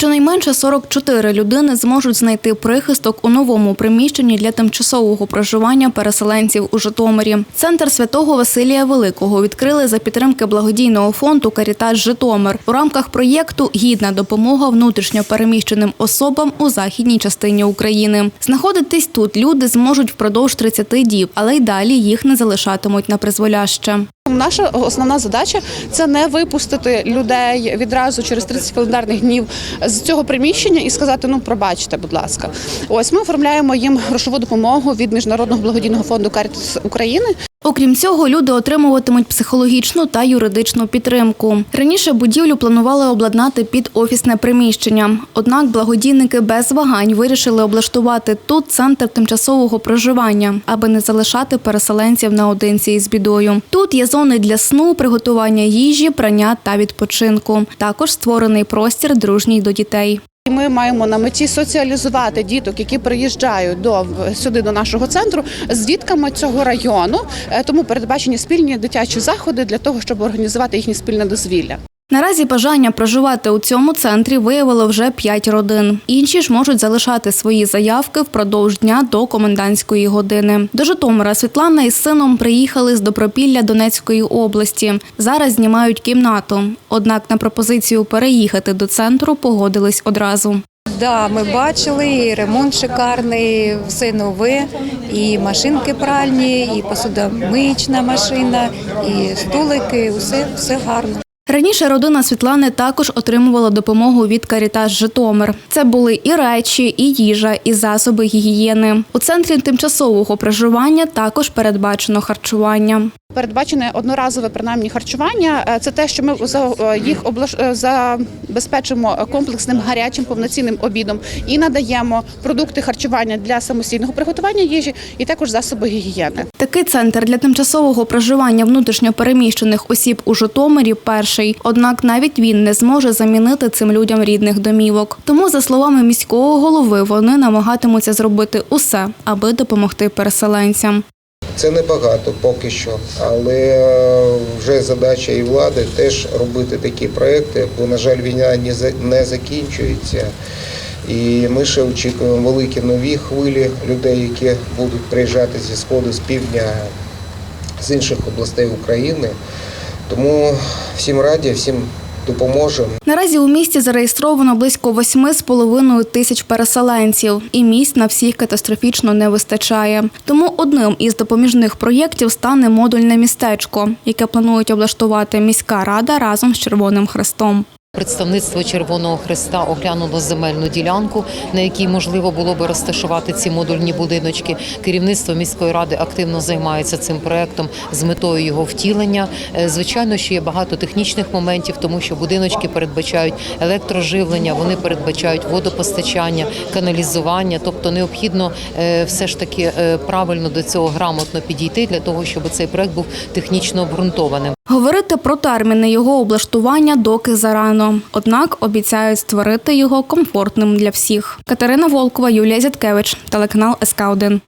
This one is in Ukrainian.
Щонайменше 44 людини зможуть знайти прихисток у новому приміщенні для тимчасового проживання переселенців у Житомирі. Центр святого Василія Великого відкрили за підтримки благодійного фонду Карітаж Житомир у рамках проєкту Гідна допомога внутрішньо переміщеним особам у західній частині України. Знаходитись тут люди зможуть впродовж 30 діб, але й далі їх не залишатимуть на призволяще. Наша основна задача це не випустити людей відразу через 30 календарних днів з цього приміщення і сказати: ну пробачте, будь ласка. Ось ми оформляємо їм грошову допомогу від міжнародного благодійного фонду Карітас України. Окрім цього, люди отримуватимуть психологічну та юридичну підтримку. Раніше будівлю планували обладнати під офісне приміщення. Однак благодійники без вагань вирішили облаштувати тут центр тимчасового проживання, аби не залишати переселенців наодинці із бідою. Тут є зони для сну, приготування їжі, прання та відпочинку. Також створений простір дружній до дітей. Ми маємо на меті соціалізувати діток, які приїжджають до сюди до нашого центру з дітками цього району. Е, Тому передбачені спільні дитячі заходи для того, щоб організувати їхнє спільне дозвілля. Наразі бажання проживати у цьому центрі виявило вже п'ять родин. Інші ж можуть залишати свої заявки впродовж дня до комендантської години. До Житомира Світлана із сином приїхали з Добропілля Донецької області. Зараз знімають кімнату. Однак на пропозицію переїхати до центру погодились одразу. Да, ми бачили, і ремонт шикарний, все нове, і машинки пральні, і посудомиючна машина, і столики, все, все гарно. Раніше родина Світлани також отримувала допомогу від Карітаж Житомир. Це були і речі, і їжа, і засоби гігієни. У центрі тимчасового проживання також передбачено харчування. Передбачене одноразове принаймні харчування. Е, Це те, що ми за- е, їх е, забезпечимо комплексним гарячим повноцінним обідом і надаємо продукти харчування для самостійного приготування їжі, і також засоби гігієни. Такий центр для тимчасового проживання внутрішньо переміщених осіб у Житомирі перший. Однак навіть він не зможе замінити цим людям рідних домівок. Тому, за словами міського голови, вони намагатимуться зробити усе, аби допомогти переселенцям. Це небагато поки що, але е, вже задача і влади теж робити такі проекти, бо, на жаль, війна не закінчується. І ми ще очікуємо великі нові хвилі людей, які будуть приїжджати зі сходу, з півдня, з інших областей України. Тому всім раді, всім допоможемо. Наразі у місті зареєстровано близько 8,5 тисяч переселенців, і місць на всіх катастрофічно не вистачає. Тому одним із допоміжних проєктів стане модульне містечко, яке планують облаштувати міська рада разом з Червоним Хрестом. Представництво Червоного Хреста оглянуло земельну ділянку, на якій можливо було би розташувати ці модульні будиночки. Керівництво міської ради активно займається цим проектом з метою його втілення. Е, Звичайно, що є багато технічних моментів, тому що будиночки передбачають електроживлення, вони передбачають водопостачання, каналізування. Тобто необхідно е, все ж таки е, правильно до цього грамотно підійти для того, щоб цей проект був технічно обґрунтованим. Говорити про терміни його облаштування доки зарано. Однак обіцяють створити його комфортним для всіх. Катерина Волкова, Юлія Зяткевич, телеканал СК 1